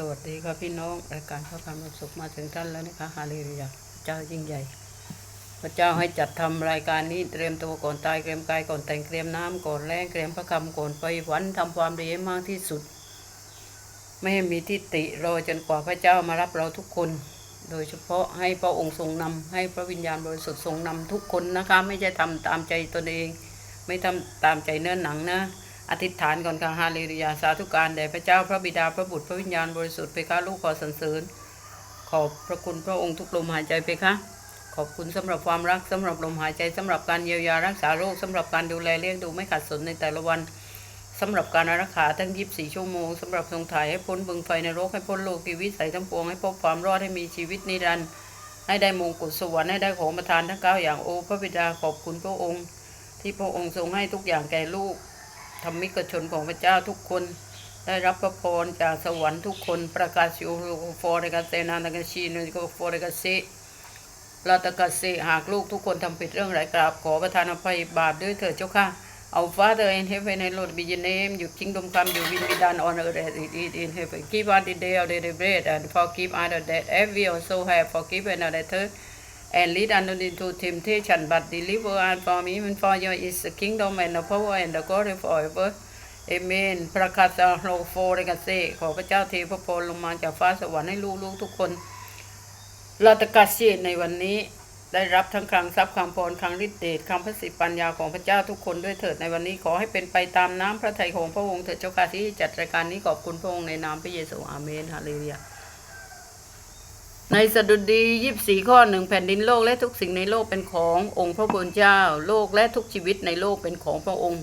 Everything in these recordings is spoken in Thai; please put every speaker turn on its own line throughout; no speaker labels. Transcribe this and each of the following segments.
สวัสดีครับพี่น้องรายการข้าความรสุขมาถึงท่านแล้วนะคะฮาเลลูยาพระเจ้ายิ่งใหญ่ พระเจ้าให้จัดทำรายการนี้เตรียมตัวก่อนตายเตรียมกายก่อนแต่งเตรียมน้ำก่อนแรงเตรียมพระคำก่อนไปวันทำความดีให้มากที่สุด ไม่ให้มีทิฏฐิรอจนกว่าพระเจ้ามารับเราทุกคน โดยเฉพาะให้พระองค์ทรงนำให้พระวิญญาณบริสุทธิ์ทรงนำทุกคนนะคะ ไม่ใช่ทำตามใจตนเอง ไม่ทำตามใจเนื้อหนังนะ อธิษฐานก่อนค่ะฮาเลลูยาสาธุการแด่พระเจ้าพระบิดาพระบุตรพระวิญญาณบริสุทธิ์เพคะลูกขอสรรเสริญ ขอบพระคุณพระองค์ทุกลมหายใจเพคะขอบคุณสำหรับความรักสำหรับลมหายใจสำหรับการเยียวยารักษาโรคสำหรับการดูแลเลี้ยงดูไม่ขาดสนในแต่ละวันสำหรับการรักขาทั้ง 24 ชั่วโมงสำหรับทรงถ่ายให้พ้นบึงไฟในโรคให้พ้นโลกีวิสัยทั้งปวงให้พบความรอดให้มีชีวิตนิรันดร์ให้ได้มงกุฎสวรรค์ให้ได้ของประทานทั้งเก้าอย่างโอพระบิดาขอบคุณพระองค์ ที่พระองค์ทรงให้ทุกอย่างแก่ลูก ธรรมิกชนของพระเจ้าทุกคน ได้รับพระพรจากสวรรค์ทุกคนประกาศโยโลฟอร์เรกาเซนานักชีนุโฟอร์เรกาเซลาตกาเซหากลูกทุกคนทำผิดเรื่องไรกราบขอประทานอภัยบาปด้วยเถิดเจ้าค่ะเอาฟ้าเธอเอ็นเฮฟในโลดบิจเนมอยู่คิงดมคำอยู่วินบิดานออนเอเดอิดอิดอินเฮฟกีบอันดิเดลเดเดเบรดอันฟอร์กีบอันเดดเอฟวีออโซแฮฟอร์กีบอันเดเธอ And lead us not into temptation, but deliver us from evil. For yours is the kingdom and the power and the glory forever. เอเมนประกาศโลโฟเรกาเซขอพระเจ้าเทพระพรลงมาจากฟ้าสวรรค์ให้ลูกๆทุกคนเราตะกาเชในวันนี้ได้รับทั้งคลังทรัพย์คำพรคลังฤทธิเดชคำพระสิปัญญาของพระเจ้าทุกคนด้วยเถิดในวันนี้ขอให้เป็นไปตามน้ำพระทัยของพระองค์เถิดเจ้าค่ะที่จัดรายการนี้ขอบคุณพระองค์ในนามพระเยซูอาเมนฮาเลลูยา ในสดุดียี่บสี่ข้อหนึ่งแผ่นดินโลกและทุกสิ่งในโลกเป็นขององค์พระผู้เป็นเจ้า โลกและทุกชีวิตในโลกเป็นของพระองค์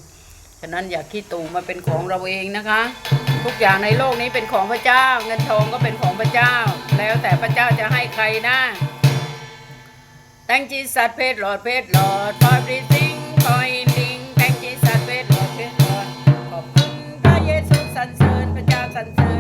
ฉะนั้นอย่าขี้ตู่มาเป็นของเราเองนะคะ ทุกอย่างในโลกนี้เป็นของพระเจ้า เงินทองก็เป็นของพระเจ้า แล้วแต่พระเจ้าจะให้ใครนะ Thank Jesus เพศหลอดเพศหลอด for everything for healing Thank Jesus เพศหลอดเพศหลอดขอบคุณพระเยซูสรรเสริญพระเจ้าสรรเสริญ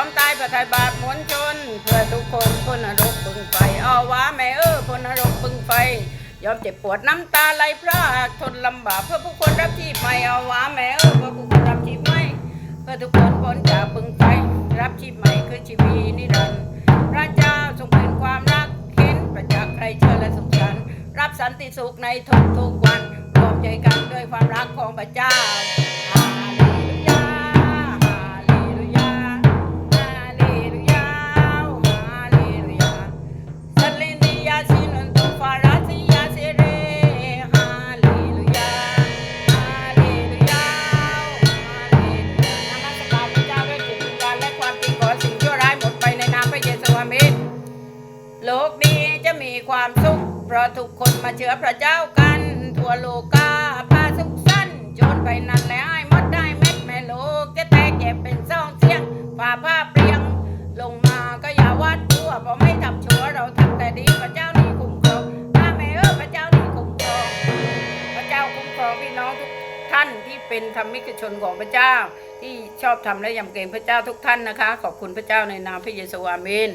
อมตายประทายบาปมวลชน เพื่อทุกคนพ้นรกพึงไฟเอาวะแม่เออพ้นรกพึงไฟยอมเจ็บปวดน้ำตาไหลพรากทนลำบากเพื่อผู้คนรับที่ใหม่เอาวะแม่เออเพื่อผู้คนรับที่ใหม่เพื่อทุกคนพ้นจากพึงไฟรับที่ใหม่คือชีวิตนิรันดร์พระเจ้าทรงเป็นความรักเห็นประจักษ์ใครเชื่อและสงสารรับสันติสุขในทุกทุกๆวันรวมใจกันด้วยความรักของพระเจ้า ราะทุกคนมาเชื่อพระเจ้ากัน ทั่วโลกาพาสุขสันโจนไปนั่นและให้มดได้เม็ดแม่โลกจะแตกแยกเป็นสองเสียงฝ่าผ้าเปรียง ลงมาก็อย่าวัดตัวเพราะไม่ทำชั่วเราทำแต่ดีพระเจ้านี่คุ้มครองถ้าแม่เออพระเจ้านี่คุ้มครองพระเจ้าคุ้มครองพี่น้องทุกท่านที่เป็นธรรมิกชนของพระเจ้า ที่ชอบทำและยำเกรงพระเจ้าทุกท่านนะคะ ขอบคุณพระเจ้าในนามพระเยซูอาเมน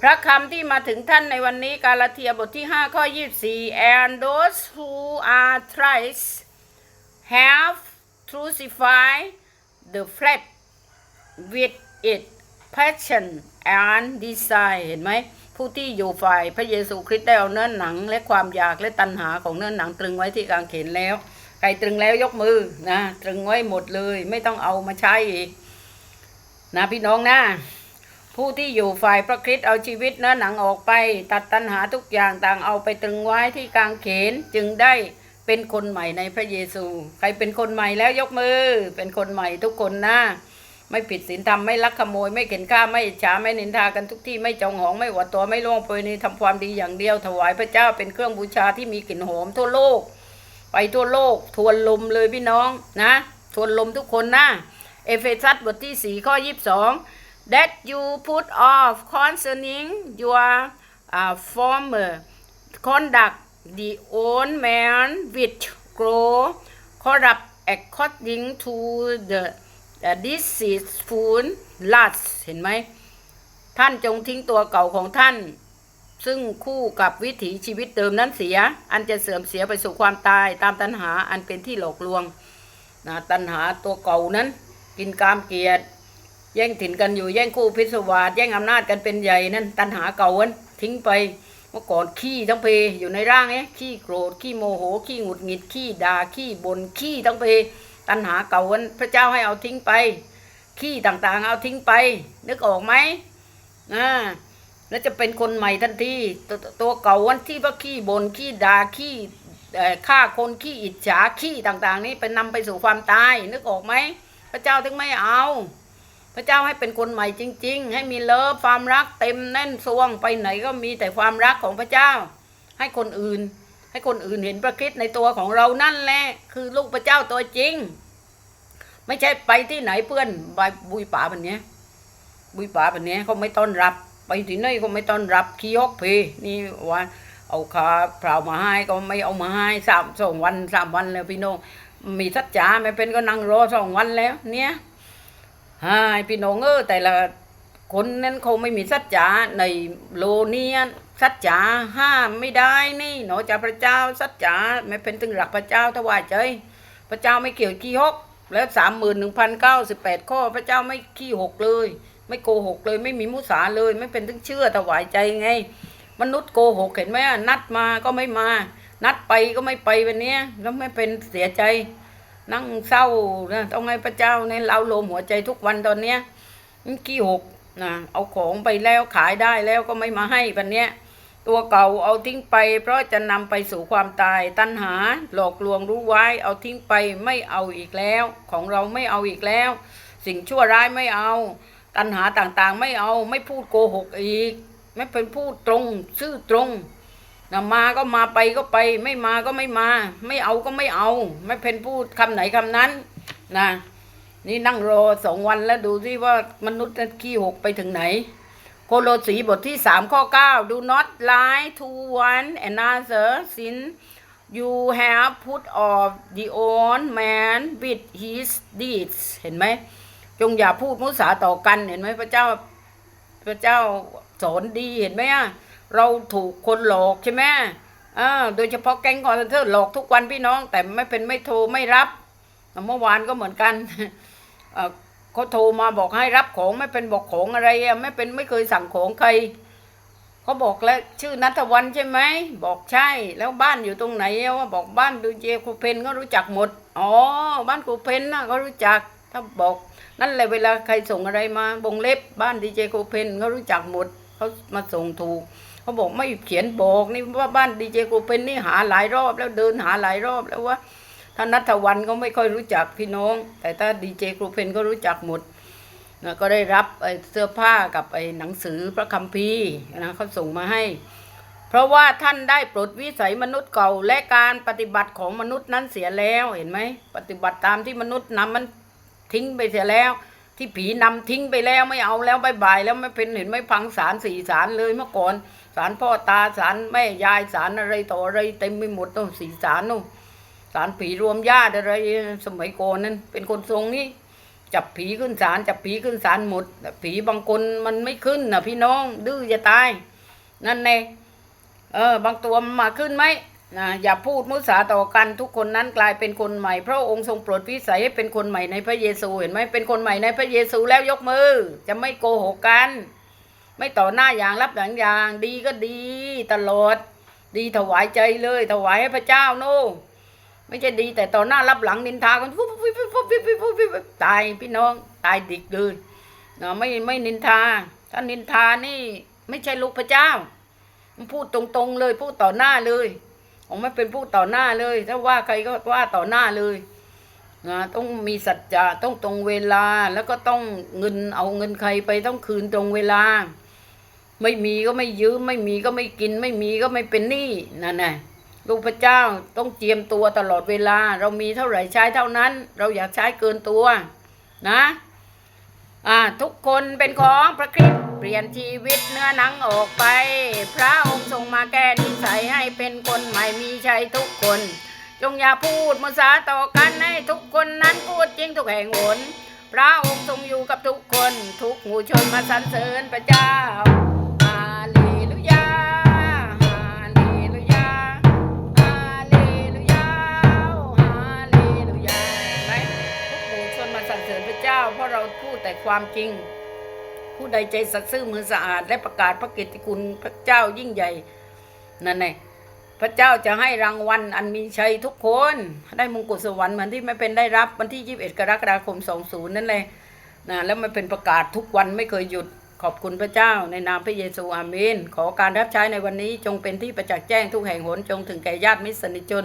พระคำที่มาถึงท่านในวันนี้กาลาเทียบทที่ 5 ข้อ 24 and those who are thrice have crucified the flesh with it passion and desire เห็นไหมผู้ที่อยู่ฝ่ายพระเยซูคริสต์ได้เอาเนื้อหนัง และความอยากและตัณหาของเนื้อหนังตรึงไว้ที่กางเขนแล้ว ใครตรึงแล้วยกมือนะตรึงไว้หมดเลย ไม่ต้องเอามาใช้อีกนะพี่น้องนะ ผู้ที่อยู่ฝ่ายพระคริสต์เอาชีวิตเนื้อหนังออกไป ตัดตัณหาทุกอย่างต่างเอาไปตรึงไว้ที่กางเขนจึงได้เป็นคนใหม่ในพระเยซู ใครเป็นคนใหม่แล้วยกมือ เป็นคนใหม่ทุกคนนะไม่ผิดศีลธรรมไม่ลักขโมยไม่เข็นฆ่าไม่ฉาไม่นินทากันทุกที่ไม่จองหองไม่หวดตัวไม่ล่วงโปรยในทำความดีอย่างเดียวถวายพระเจ้าเป็นเครื่องบูชาที่มีกลิ่นหอมทั่วโลก ไปทั่วโลก ทวนลมเลยพี่น้องนะ ทวนลมทุกคนนะเอเฟซัสบทที่4ข้อ22 that you put off concerning your uh, former conduct the old man which grow corrupt according to the uh, deceitful lust เห็นไหม ท่านจงทิ้งตัวเก่าของท่าน ซึ่งคู่กับวิถีชีวิตเดิมนั้นเสีย อันจะเสื่อมเสียไปสู่ความตายตามตัณหาอันเป็นที่หลอกลวงนะตัณหาตัวเก่านั้น กินกามเกียรติ แย่งถิ่นกันอยู่แย่งคู่พิศวาสแย่งอำนาจกันเป็นใหญ่นั่นตัณหาเก่านั้นทิ้งไปเมื่อก่อนขี้ทั้งเพอยู่ในร่างเนี้ขี้โกรธขี้โมโหขี้หงุดหงิดขี้ด่าขี้บน่นขี้ทั้งเพตัณหาเก่านั้นพระเจ้าให้เอาทิ้งไป ขี้ต่างๆเอาทิ้งไป นึกออกไหมอ่าแล้วจะเป็นคนใหม่ทันทีตัวตัวเก่าวันที่ว่าขี้บน่นขี้ด่าขี้ฆ่าคนขี้อิจฉาขี้ต่าง ๆ นี้ไปนำไปสู่ความตายนึกออกไหมพระเจ้าถึงไม่เอา พระเจ้าให้เป็นคนใหม่จริง ๆ ให้มีเลิฟความรักเต็มแน่นซวงไปไหนก็มีแต่ความรักของพระเจ้า ให้คนอื่น ให้คนอื่นเห็นพระคริสต์ในตัวของเรานั่นแหละคือลูกพระเจ้าตัวจริง ไม่ใช่ไปที่ไหนเพื่อนไปบุยป่าแบบนี้บุยป่าแบบนี้เขาไม่ต้อนรับ ไปที่ไหนเขาไม่ต้อนรับขี้ฮกเพนี่ว่าเอาขาเปล่ามาให้ก็ไม่เอามาให้สามสองวันสามวันแล้วพี่น้องมีสัจจาไม่เป็นก็นั่งรอสองวันแล้ว เนี่ย ฮายพี่น้องเออแต่ละคนนั้นเขาไม่มีสัจจาในโลเนียสัจจาห้ามไม่ได้นี่หนอจากพระเจ้าสัจจาไม่เป็นถึงหลักพระเจ้าถวายใจ พระเจ้าไม่เกี่ยวขี้ฮกแล้วสามหมื่นหนึ่งพันเก้าสิบแปดข้อพระเจ้าไม่ขี้หกเลย ไม่โกหกเลย ไม่มีมุสาเลย ไม่เป็นถึงเชื่อถวายใจไง มนุษย์โกหกเห็นไหมอะนัดมาก็ไม่มา นัดไปก็ไม่ไปวันนี้แล้วไม่เป็นเสียใจ นั่งเศร้านะต้องให้พระเจ้าในเล้าโลมหัวใจทุกวันตอนเนี้ยขี้หกนะเอาของไปแล้วขายได้แล้วก็ไม่มาให้วันเนี้ยตัวเก่าเอาทิ้งไป เพราะจะนำไปสู่ความตายตัณหาหลอกลวงรู้ไว้ เอาทิ้งไปไม่เอาอีกแล้ว ของเราไม่เอาอีกแล้ว สิ่งชั่วร้ายไม่เอา ตัณหาต่างๆไม่เอาไม่พูดโกหกอีก ไม่เป็นพูดตรง ซื่อตรง นะมาก็มาไปก็ไป ไม่มาก็ไม่มา ไม่เอาก็ไม่เอา ไม่เป็นพูดคำไหนคำนั้นนะนี่นั่งรอสองวันแล้วดูสิว่ามนุษย์ขี้หกไปถึงไหน โคโลสีบทที่สามข้อเก้า do not lie to one another since you have put off the old man with his deeds เห็นไหม จงอย่าพูดมุสาต่อกันเห็นไหมพระเจ้า พระเจ้าสอนดีเห็นไหมอะ เราถูกคนหลอกใช่ไหมอ่าโดยเฉพาะแก๊งคอนเซนเตอร์หลอกทุกวันพี่น้อง แต่ไม่เป็นไม่โทรไม่รับเมื่อวานก็เหมือนกันเขาโทรมาบอกให้รับของไม่เป็นบอกของอะไรไม่เป็นไม่เคยสั่งของใครเขาบอกแล้วชื่อนัทวันใช่ไหมบอกใช่แล้วบ้านอยู่ตรงไหนว่าบอกบ้านดูเจคูเพนก็รู้จักหมดอ๋อบ้านคูเพนนะก็รู้จักถ้าบอกนั่นแหละเวลาใครส่งอะไรมาบงเล็บบ้านดีเจโคเพนเขารู้จักหมดเขามาส่งถูก เขาบอกไม่เขียนบอกนี่ว่าบ้านดีเจโคเพนนี่หาหลายรอบ แล้วเดินหาหลายรอบแล้วว่าถ้านัทวันก็ไม่ค่อยรู้จักพี่น้อง แต่ถ้าดีเจโคเพนก็รู้จักหมดนะก็ได้รับเสื้อผ้ากับไอ้หนังสือพระคัมภีร์นะเขาส่งมาให้ เพราะว่าท่านได้ปลดวิสัยมนุษย์เก่าและการปฏิบัติของมนุษย์นั้นเสียแล้วเห็นไหมปฏิบัติตามที่มนุษย์นำมันทิ้งไปเสียแล้ว ที่ผีนำทิ้งไปแล้วไม่เอาแล้วบายบายแล้วไม่เป็นเห็นไม่พังสารสี่สารเลยเมื่อก่อน สารพ่อตาสารแม่ยายสารอะไรต่ออะไรเต็มไปหมดต้องสี่สารนู่นสารผีรวมญาติอะไรสมัยก่อนนั้นเป็นคนทรงนี้จับผีขึ้นศาลจับผีขึ้นศาลหมดผีบางคนมันไม่ขึ้นนะพี่น้อง ดื้อจะตาย นั่นเองเออบางตัวมันมาขึ้นไหมนะอย่าพูดมุสาต่อกันทุกคนนั้นกลายเป็นคนใหม่พระองค์ทรงโปรดวิสัยให้เป็นคนใหม่ในพระเยซูเห็นไหมเป็นคนใหม่ในพระเยซูแล้วยกมือ จะไม่โกหกกัน ไม่ต่อหน้าอย่างรับหลังอย่าง ดีก็ดีตลอด ดีถวายใจเลย ถวายให้พระเจ้าโน่ไม่ใช่ดีแต่ต่อหน้ารับหลังนินทากันปุ๊บปุ๊บปุ๊บปุ๊บปุ๊บปุ๊บตายพี่น้องตายดิกเลยเนาะไม่ไม่นินทา ถ้านินทานี่ ไม่ใช่ลูกพระเจ้า มันพูดตรงๆเลยพูดต่อหน้าเลยผมไม่เป็นพูดต่อหน้าเลย ถ้าว่าใครก็ว่าต่อหน้าเลยนะต้องมีสัจจะต้องตรงเวลาแล้วก็ต้องเงินเอาเงินใครไปต้องคืนตรงเวลา ไม่มีก็ไม่ยืมไม่มีก็ไม่กิน ไม่มีก็ไม่เป็นหนี้นั่นแหละลูกพระเจ้าต้องเจียมตัวตลอดเวลา เรามีเท่าไหร่ใช้เท่านั้น เราอยากใช้เกินตัวนะอ่าทุกคนเป็นของพระคริสต์เปลี่ยนชีวิตเนื้อหนังออกไป พระองค์ทรงมาแก้นิสัยให้เป็นคนใหม่มีชัยทุกคน จงอย่าพูดมุสาต่อกันให้ทุกคนนั้นพูดจริงทุกแห่งหนพระองค์ทรงอยู่กับทุกคน ทุกหมู่ชนมาสรรเสริญพระเจ้า แต่ความจริง ผู้ใดใจสัตย์ซื่อมือสะอาด และประกาศพระกิตติคุณพระเจ้ายิ่งใหญ่ นั่นไงพระเจ้าจะให้รางวัลอันมีชัยทุกคน ได้มงกุฎสวรรค์เหมือนที่ไม่เป็นได้รับวันที่ 21 กรกฎาคม 20 นั่นเลยนะแล้วมันเป็นประกาศทุกวันไม่เคยหยุดขอบคุณพระเจ้าในนามพระเยซูอาเมน ขอการรับใช้ในวันนี้จงเป็นที่ประจักษ์แจ้งทุกแห่งหนจงถึงแก่ญาติมิตรสนิทชน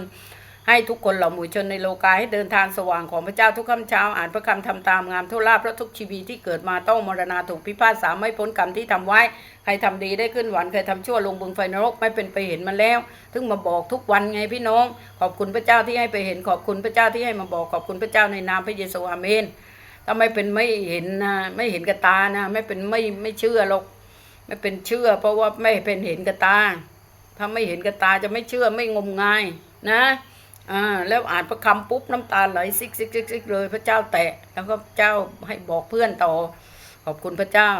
ให้ทุกคนเหล่าหมู่ชนในโลกาให้เดินทางสว่างของพระเจ้าทุกค่ำเช้า อ่านพระคำทำตามงามทุลาภพระทุกชีวิตที่เกิดมาต้องมรณาถูกพิพากษาไม่พ้นกรรมที่ทำไว้ ใครทำดีได้ขึ้นหวันใครทำชั่วลงบึงไฟนรกไม่เป็นไปเห็นมาแล้ว ถึงมาบอกทุกวันไงพี่น้อง ขอบคุณพระเจ้าที่ให้ไปเห็นขอบคุณพระเจ้าที่ให้มาบอกขอบคุณพระเจ้าในนามพระเยซูอาเมนถ้าไม่เป็นไม่เห็นนะไม่เห็นกับตานะ ไม่เป็นไม่ไม่เชื่อหรอกไม่เป็นเชื่อ เพราะว่าไม่เป็นเห็นกับตา ถ้าไม่เห็นกับตาจะไม่เชื่อไม่งมงายนะ อ่าแล้วอ่านพระคำปุ๊บน้ำตาไหลซิกซิกซิกซิกเลย พระเจ้าแตะ แล้วก็เจ้าให้บอกเพื่อนต่อ ขอบคุณพระเจ้า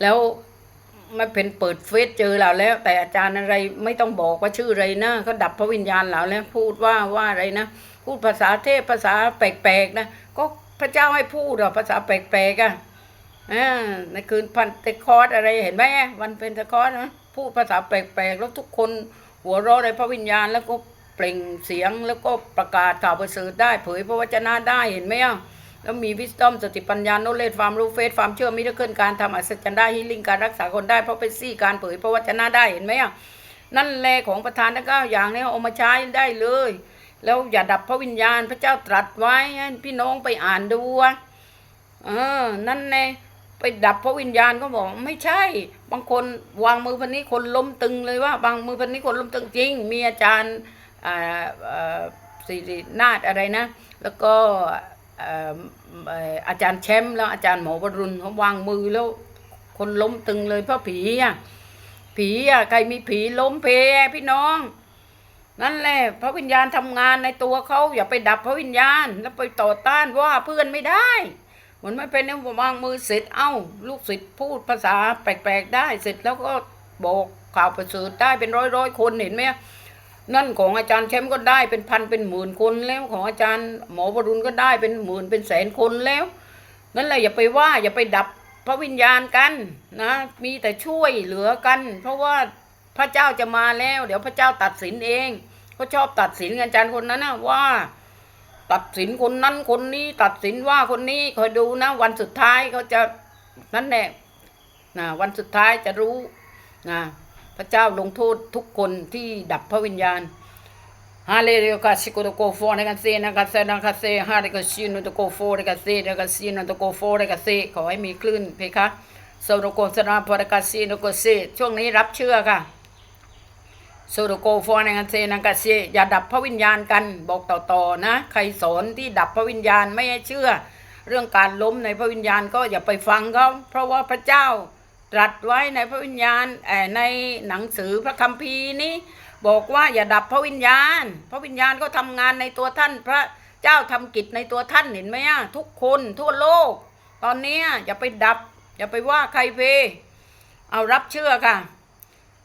แล้วไม่เป็นเปิดเฟซเจอเราแล้ว แต่อาจารย์อะไรไม่ต้องบอกว่าชื่ออะไรนะเขาดับพระวิญญาณเราแล้วพูดว่าว่าอะไรนะ พูดภาษาเทพภาษาแปลกๆนะก็พระเจ้าให้พูดหรอภาษาแปลกๆอะอ่าในคืนพันเตคอร์สอะไรเห็นไหมวันเป็นเตคอร์สนะพูดภาษาแปลกๆแล้วทุกคนหัวเราะในพระวิญญาณแล้วก็ เปล่งเสียงแล้วก็ประกาศข่าวประเสริฐได้ เผยพระวจนะได้เห็นไหมอะแล้วมีวิสตอมสติปัญญาโนเลตความรู้เฟสความเชื่อมิด้เคลื่อนการทำอัศจรรย์ได้ฮีลิ่งการรักษาคนได้เพราะเป็นซี่การเผยพระวจนะได้เห็นไหมอะนั่นแหละของประธานทั้งเก้าอย่างนี้เอามาใช้ได้เลย แล้วอย่าดับพระวิญญาณพระเจ้าตรัสไว้พี่น้องไปอ่านดูอะเออนั่นแน่ไปดับพระวิญญาณก็บอกไม่ใช่ บางคนวางมือพันนี้คนล้มตึงเลยว่า บางมือพันนี้คนล้มตึงจริง มีอาจารย์ สิรินาถอะไรนะ แล้วก็อาจารย์แชมป์แล้วอาจารย์หมอวรุณเขาวางมือแล้ว คนล้มตึงเลยเพราะผีอะผีอะใครมีผีล้มเพพี่น้อง นั่นแหละพระวิญญาณทำงานในตัวเขาอย่าไปดับพระวิญญาณ แล้วไปต่อต้านว่าเพื่อนไม่ได้เหมือนไม่เป็นเนี่ยวางมือเสร็จเอ้า ลูกศิษย์พูดภาษาแปลกๆได้เสร็จแล้วก็บอกข่าวประเสริฐได้เป็นร้อยๆคนเห็นไหม นั่นของอาจารย์แชมป์ก็ได้เป็นพันเป็นหมื่นคนแล้วของอาจารย์หมอวรุณก็ได้เป็นหมื่นเป็นแสนคนแล้ว นั่นแหละอย่าไปว่าอย่าไปดับพระวิญญาณกันนะ มีแต่ช่วยเหลือกัน เพราะว่าพระเจ้าจะมาแล้ว เดี๋ยวพระเจ้าตัดสินเองเขาชอบตัดสินอาจารย์คนนั้นนะว่า ตัดสินคนนั้นคนนี้ตัดสินว่าคนนี้คอยดูนะ วันสุดท้ายเขาจะนั่นแหละนะวันสุดท้ายจะรู้นะ พระเจ้าลงโทษทุกคนที่ดับพระวิญญาณฮาเลลูยาสิโกโตโกโฟนะกันเซนะกันเซนะกันเซฮาเลกชิโนโตโกโฟนะกันเซนะกันซิโนโตโกโฟนะกันเซขอให้มีคลื่นเพคะโซโนโกสนาพรกันซิโนโกเซช่วงนี้รับเชื่อค่ะโซโนโกโฟนะกันเซนะกันเซอย่าดับพระวิญญาณกันบอกต่อๆนะ ใครสอนที่ดับพระวิญญาณไม่ให้เชื่อ เรื่องการล้มในพระวิญญาณก็อย่าไปฟังเขาเพราะว่าพระเจ้า ตรัสไว้ในพระวิญญาณเอ่อในหนังสือพระคัมภีร์นี้บอกว่าอย่าดับพระวิญญาณ พระวิญญาณก็ทำงานในตัวท่านพระเจ้าทำกิจในตัวท่านเห็นไหมอะทุกคนทั่วโลก ตอนนี้อย่าไปดับ อย่าไปว่าใครเพ เอารับเชื่อค่ะ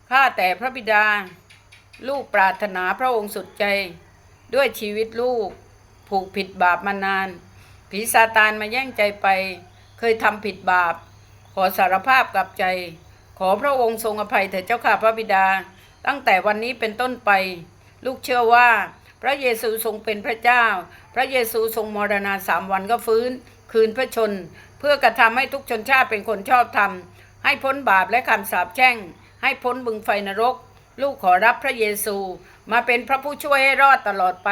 ข้าแต่พระบิดา ลูกปรารถนาพระองค์สุดใจ ด้วยชีวิตลูก ผูกผิดบาปมานาน ผีซาตานมาแย่งใจไป เคยทำผิดบาป อสารภาพกับใจ ขอพระองค์ทรงอภัยเถิดเจ้าข้าพระบิดา ตั้งแต่วันนี้เป็นต้นไป ลูกเชื่อว่า พระเยซูทรงเป็นพระเจ้า พระเยซูทรงมรณาสามวันก็ฟื้น คืนพระชน เพื่อกระทำให้ทุกชนชาติเป็นคนชอบธรรม ให้พ้นบาปและคำสาปแช่ง ให้พ้นบึงไฟนรก ลูกขอรับพระเยซู มาเป็นพระผู้ช่วยให้รอดตลอดไป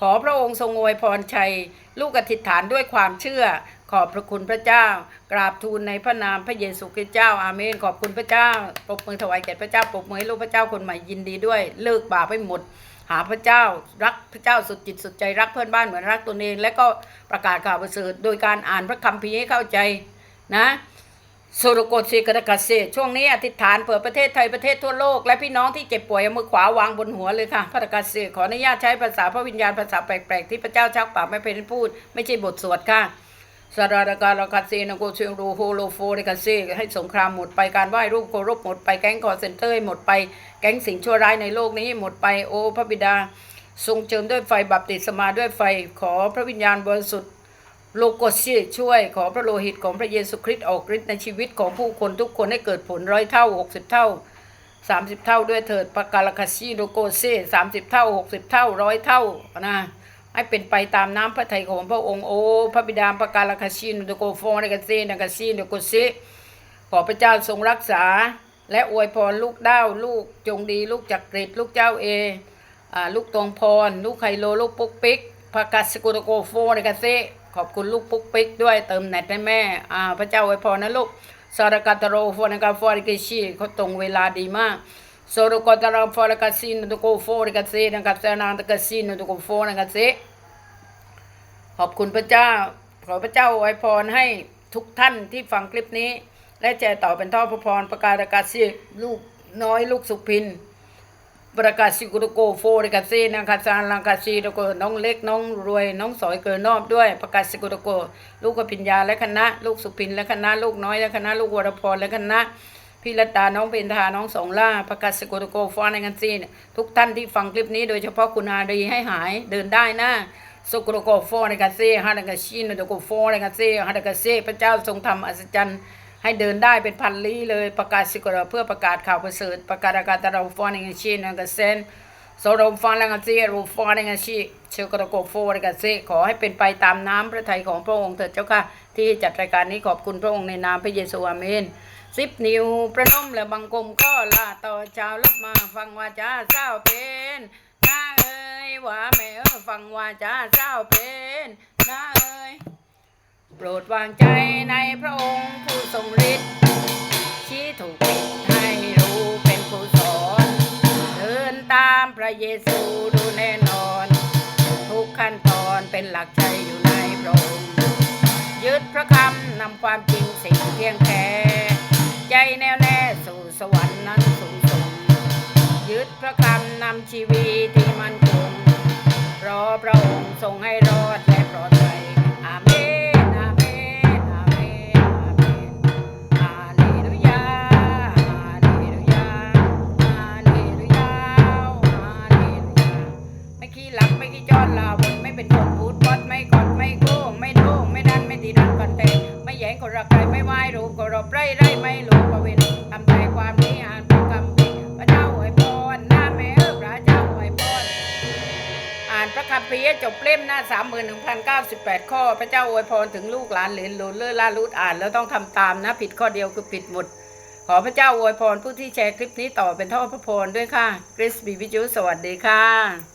ขอพระองค์ทรงอวยพรชัย ลูกอธิษฐานด้วยความเชื่อ ขอบพระคุณพระเจ้า กราบทูลในพระนามพระเยซูคริสต์เจ้าอาเมน ขอบคุณพระเจ้าปรบมือถวายแก่พระเจ้าปรบมือให้ลูกพระเจ้าคนใหม่ยินดีด้วย เลิกบาปให้หมด หาพระเจ้ารักพระเจ้าสุดจิตสุดใจรักเพื่อนบ้านเหมือนรักตนเอง และก็ประกาศข่าวประเสริฐโดยการอ่านพระคัมภีร์ให้เข้าใจนะโซโรโกซีกระกาเซช่วงนี้อธิษฐานเปิดประเทศไทยประเทศทั่วโลก และพี่น้องที่เจ็บป่วยเอามือขวาวางบนหัวเลยค่ะพระกาเซขออนุญาตใช้ภาษาพระวิญญาณภาษาแปลกๆที่พระเจ้าชักปากไม่เป็นพูด ไม่ใช่บทสวดค่ะ สารารการาคาเซนโกเชียงรูโฮโลโฟเดคาเซให้สงครามหมดไปการไหว้รูปโกรบหมดไปแก๊งคอเซนเตอร์หมดไปแก๊งสิ่งชั่วร้ายในโลกนี้หมดไปโอพระบิดา ทรงเจิมด้วยไฟบัพติศมาด้วยไฟขอพระวิญญาณบริสุทธิ์โลโกเชช่วยขอพระโลหิตของพระเยซูคริสต์ออกฤทธิ์ในชีวิตของผู้คนทุกคนให้เกิดผลร้อยเท่าหกสิบเท่าสามสิบเท่าด้วยเถิดปากกาลคาซีโลโกเซสามสิบเท่าหกสิบเท่าร้อยเท่านะ ให้เป็นไปตามน้ำพระทัยของพระองค์โอ้พระบิดาปากกาลคาซีโลโกโฟนกเซนกซีโลโกเซขอพระเจ้าทรงรักษา และอวยพรลูกด้าวลูกจงดีลูกจักริดลูกเจ้าเออ่าลูกตวงพร ลูกไคโลลูกปุ๊กปิ๊กพระกัสกุตโกโฟนกเซขอบคุณลูกปุ๊กปิ๊กด้วยเติมเน็ตให้แม่อ่าพระเจ้าอวยพรนะลูกสารกัตโรโฟนกาฟอริกิชีเขาตรงเวลาดีมาก โซโรกตารามฟอรกาซินตุโกโฟในกาเซนกาเซนานตกาซินตุโกโฟในกาเซขอบคุณพระเจ้า ขอพระเจ้าอวยพรให้ทุกท่านที่ฟังคลิปนี้ และแจกต่อเป็นท่อพระพรประกาศกาศิลูกน้อยลูกสุพิน ประกาศสิกุโกโฟริกาซีนังคาซานลังคาซีตะโกน้องเล็กน้องรวยน้องสอยเกินนอบด้วย ประกาศสิกุโก ลูกกพิญญาและคณะ ลูกสุพินและคณะ ลูกน้อยและคณะ ลูกวรพรและคณะ พี่รัตดา น้องเป็นทา น้องสองล่าประกาศสกุลโกฟอนในกันซีนทุกท่านที่ฟังคลิปนี้โดยเฉพาะคุณอารีให้หายเดินได้นะสกุลโกฟอนในกันซีฮาดกาชินโดโกฟอนในกันซีฮาดกาซีพระเจ้าทรงทำอัศจรรย์ให้เดินได้เป็นพันลี้เลยประกาศสิกุลเพื่อประกาศข่าวประเสริฐประกาศอาการตะเราฟอนในกันชินในกันเซนโซโรฟอนและกันซีรูฟอนในกันชีเชกระโกโฟในกันซีขอให้เป็นไปตามน้ำพระทัยของพระองค์เถิดเจ้าค่ะ ที่จัดรายการนี้ขอบคุณพระองค์ในนามพระเยซูอาเมน สิบนิ้วประนมและบังกลมก็ลาต่อเจ้ารับมาฟังว่าจ้าเศร้าเป็นน้าเอ้ยว่าแม่เอ้ยฟังว่าจ้าเศร้าเป็นน้าเอ้ยโปรดวางใจในพระองค์ผู้ทรงฤทธิ์ชี้ถูกผิดให้รู้เป็นผู้สอนเดินตามพระเยซูดูแน่นอน ทุกขั้นตอนเป็นหลักใจอยู่ในพระองค์ยึดพระคำนำความจริงสิ่งเที่ยงแท้ ใจแน่วแน่สู่สวรรค์นั้นสูงส่งยึดพระคำนำชีวิตที่มันคงรอพระองค์ทรงให้รอด สามหมื่นหนึ่งพันเก้าสิบแปดข้อ พระเจ้าอวยพรถึงลูกหลานเหลนหลุนเลื่อล่าลุดอ่าน แล้วต้องทำตามนะ ผิดข้อเดียวคือผิดหมด ขอพระเจ้าอวยพรผู้ที่แชร์คลิปนี้ต่อเป็นท่อพระพรด้วยค่ะคริสบีวิจูสวัสดีค่ะ